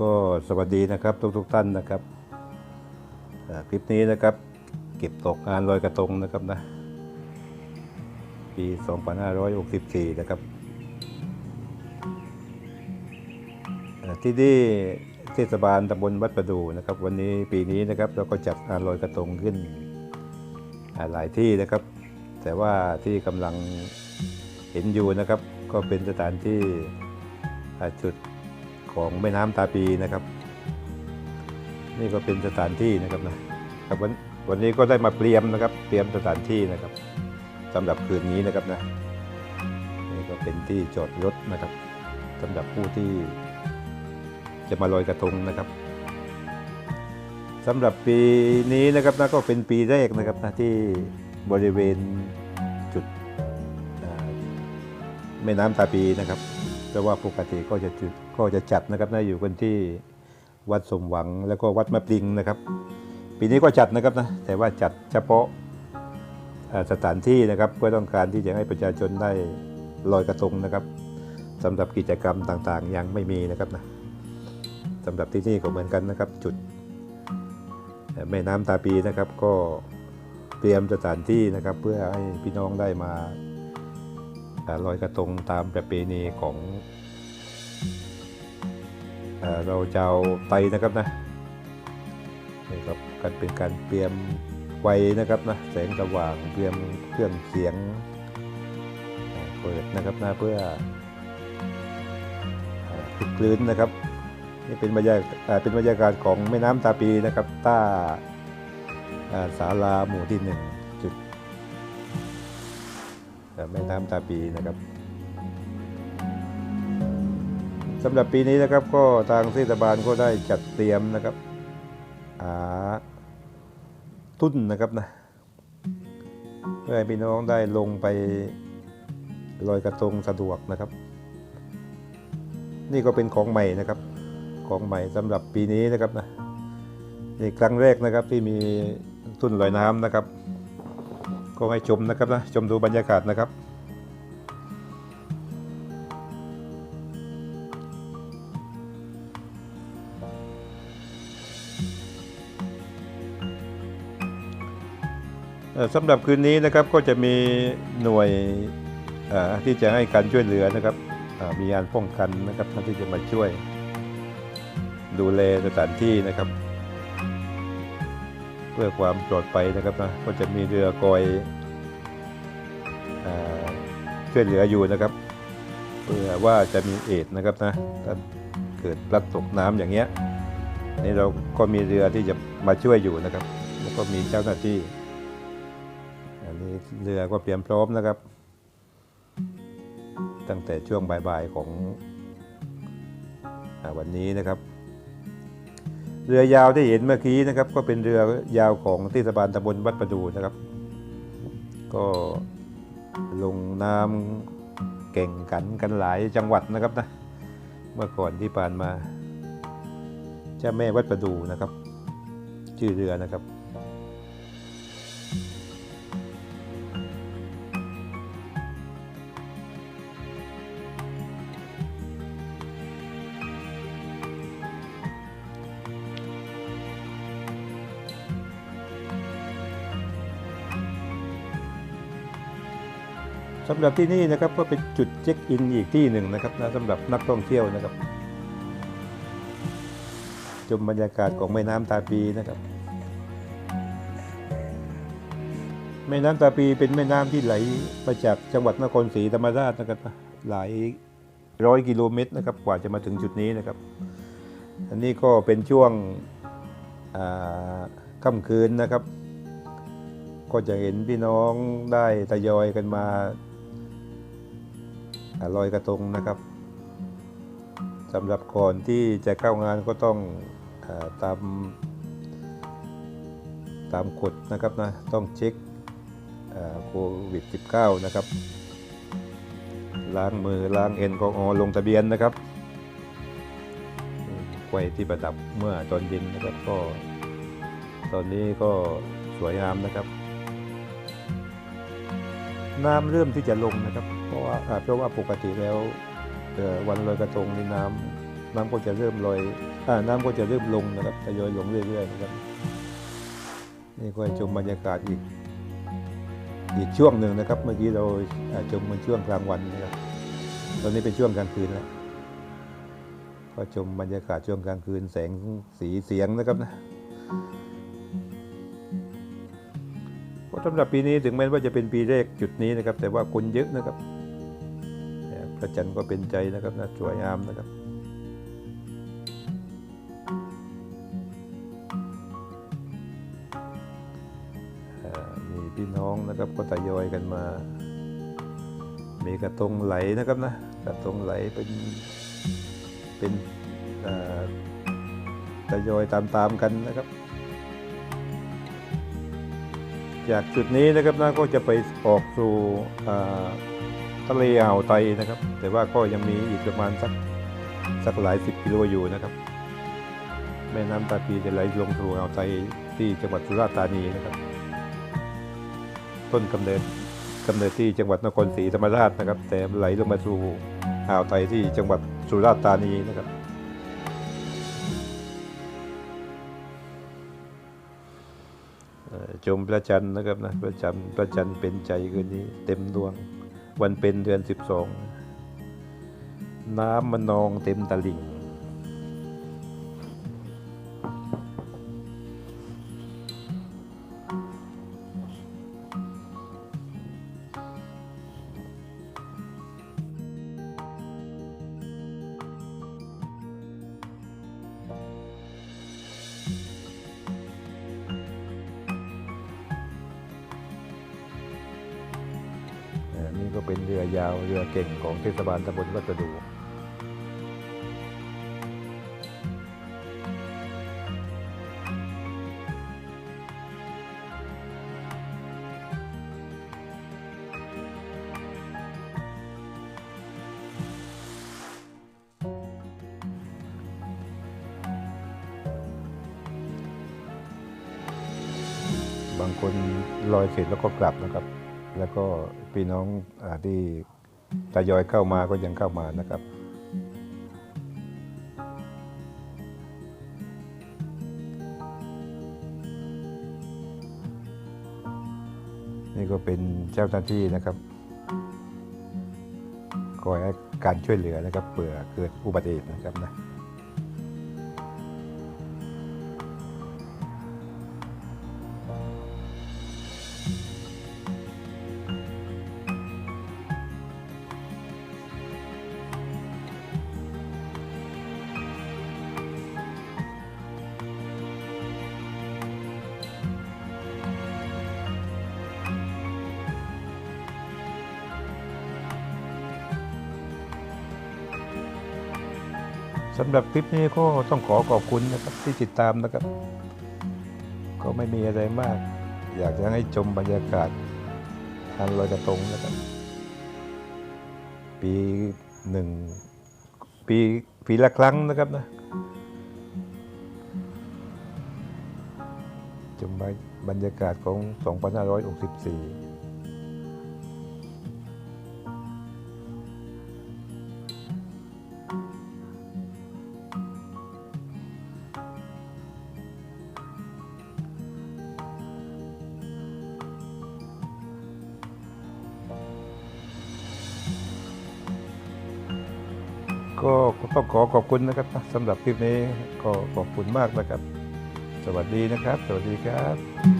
ก็สวัสดีนะครับทุกทุกๆท่านนะครับคลิปนี้นะครับ เก็บตกงานลอยกระทงนะครับนะ ปี 2564 นะครับอ่าที่นี่เทศบาลตำบลวัดประดูนะครับ วันนี้ปีนี้นะครับเราก็จัดงานลอยกระทงขึ้นหลายที่นะครับ แต่ว่าที่กำลังเห็นอยู่นะครับ ก็เป็นสถานที่จุด ของแม่น้ำตาปีนะครับ นี่ก็เป็นสถานที่นะครับนะครับวันวันนี้ก็ได้มาเตรียมนะครับ เตรียมสถานที่นะครับสำหรับคืนนี้นะครับนะนี่ก็เป็นที่จอดรถนะครับสำหรับผู้ที่จะมาลอยกระทงนะครับสำหรับปีนี้นะครับนะก็เป็นปีแรกนะครับนะที่บริเวณจุดแม่น้ำตาปีนะครับเพราะว่าปกติก็จะจุด ก็จะจัดนะครับนะอยู่กันที่วัดสมหวังแล้วก็วัดมะปริงนะครับ ปีนี้ก็จัดนะครับนะแต่ว่าจัดเฉพาะสถานที่นะครับเพื่อต้องการที่จะให้ประชาชนได้ลอยกระทงนะครับสำหรับกิจกรรมต่างๆ ยังไม่มีนะครับนะสำหรับที่นี่ก็เหมือนกันนะครับ จุดแม่น้ำตาปีนะครับก็เตรียมสถานที่นะครับ เพื่อให้พี่น้องได้มาลอยกระทงตามประเพณีของ เอ่อเราจะเอาไตนะครับนะนี่ครับกันเป็นการเตรียมไฟนะครับนะแสงสว่างเตรียมเครื่องเสียงเปิดนะครับนะเพื่ออึกคลื้นนะครับนี่เป็นบรรยากาศเป็นบรรยากาศของแม่น้ำตาปีนะครับต้าศาลาหมู่ที่หนึ่งจุดแม่น้ำตาปีนะครับ สำหรับปีนี้นะครับก็ทางเทศบาลก็ได้จัดเตรียมนะครับหาทุนนะครับนะเพื่อให้พี่น้องได้ลงไปลอยกระทงสะดวกนะครับ นี่ก็เป็นของใหม่นะครับของใหม่สำหรับปีนี้นะครับนะนี่ครั้งแรกนะครับที่มีทุ่นลอยน้ำนะครับ ก็ให้ชมนะครับนะชมดูบรรยากาศนะครับ สำหรับคืนนี้นะครับก็จะมีหน่วยที่จะให้การช่วยเหลือนะครับมียานป้องกันนะครับท่านที่จะมาช่วย ดูแลสถานที่นะครับ เพื่อความปลอดภัยนะครับนะก็จะมีเรือกอยอช่วยเหลืออยู่นะครับ เพื่อว่าจะมีเอดนะครับนะถ้าเกิดพลัดตกน้ำอย่างเงี้ยนี่เราก็มีเรือที่จะมาช่วยอยู่นะครับ แล้วก็มีเจ้าหน้าที่ อันนี้เรือก็เตรียมพร้อมนะครับ ตั้งแต่ช่วงบ่ายๆของอวันนี้นะครับ เรือยาวที่เห็นเมื่อกี้นะครับ ก็เป็นเรือยาวของเทศบาลตำบลวัดประดูนะครับ ก็ลงน้ำเก่งกันกันหลายจังหวัดนะครับนะเมื่อก่อนที่ผ่านมาเจ้าแม่วัดประดูนะครับ ชื่อเรือนะครับ สำหรับที่นี่นะครับก็เป็นจุดเช็คอินอีกที่หนึ่งนะครับนะสำหรับนักท่องเที่ยวนะครับชมบรรยากาศของแม่น้ำตาปีนะครับ แม่น้ำตาปีเป็นแม่น้ำที่ไหลมาจากจังหวัดนครศรีธรรมราชนะครับหลายร้อยกิโลเมตรนะครับกว่าจะมาถึงจุดนี้นะครับ อันนี้ก็เป็นช่วงค่ำคืนนะครับ ก็จะเห็นพี่น้องได้ทยอยกันมา ลอยกระทงนะครับสำหรับก่อนที่จะเข้างานก็ต้องอตามตามกฎนะครับนะต้องเช็คโควิด -19 นะครับ ล้างมือล้างแอลกออล์ลงทะเบียนนะครับไฟที่ประดับเมื่อตอนเย็นนะครับก็ ตอนนี้ก็สวยงามนะครับ น้ำเริ่มที่จะลงนะครับ ราะว่าเพราะว่าปกติแล้ววันลอยกระทงในน้น้ำก็จะเริ่มลอยอน้ำก็จะเริ่มลงนะครับทยอยลงเรื่อยๆนะครับนี่ก็ให้ชมบรรยากาศอีกอีกช่วงหนึ่งนะครับ เมื่อกี้เราชมมันช่วงกลางวันนะครับตอนนี้เป็นช่วงกลางคืนแล้วก็ชมบรรยากาศช่วงกลางคืนแสงสีเสียงนะครับนะก็สำหรับปีนี้ถึงแม้ว่าจะเป็นปีแรกจุดนี้นะครับ แต่ว่าคนเยอะนะครับ เนี่ยพระจันทร์ก็เป็นใจนะครับนะสวยงามนะครับมีพี่น้องนะครับก็ทยอยกันมา มีกระทงไหลนะครับนะกระทงไหลเป็นเป็นเอ่อทยอยตามๆกันนะครับ จากจุดนี้นะครับนะก็จะไปออกสู่อ่อ ทะเลอ่าวไทยนะครับ แต่ว่าก็ยังมีอีกประมาณสักสักหลายสิบกิโลอยู่นะครับ แม่น้ำตาปีจะไหลลงสู่อ่าวไทยที่จังหวัดสุราษฎร์ธานีนะครับ ต้นกำเนิดกำเนิดที่จังหวัดนครศรีธรรมราชนะครับ แต่ไหลลงมาสู่อ่าวไทยที่จังหวัดสุราษฎร์ธานีนะครับเอ่อชมพระจันทร์นะครับนะพระจันทร์พระจันทร์เป็นใจคืนนี้เต็มดวง วันเป็นเดือนสิบสอง น้ำมันนองเต็มตลิ่ง ก็เป็นเรือยาวเรือเก่งของเทศบาลตำบลวัดประดูบางคนลอยเสร็จแล้วก็กลับนะครับ แล้วก็พี่น้องอที่ทยอยเข้ามาก็ยังเข้ามานะครับ นี่ก็เป็นเจ้าหน้าที่นะครับคอยให้การช่วยเหลือนะครับเผื่อเกิดอุบัติเหตุนะครับนะ สำหรับคลิปนี้ก็ต้องขอขอบคุณนะครับที่ติดตามนะครับ ก็ไม่มีอะไรมาก อยากจะให้ชมบรรยากาศทานลอยกระทงนะครับ ปีหนึ่งปีปีละครั้งนะครับนะชมบรรยากาศของ 2564 ก็ต้องขอขอบคุณนะครับสำหรับคลิปนี้ก็ขอบคุณมากนะครับ สวัสดีนะครับ สวัสดีครับ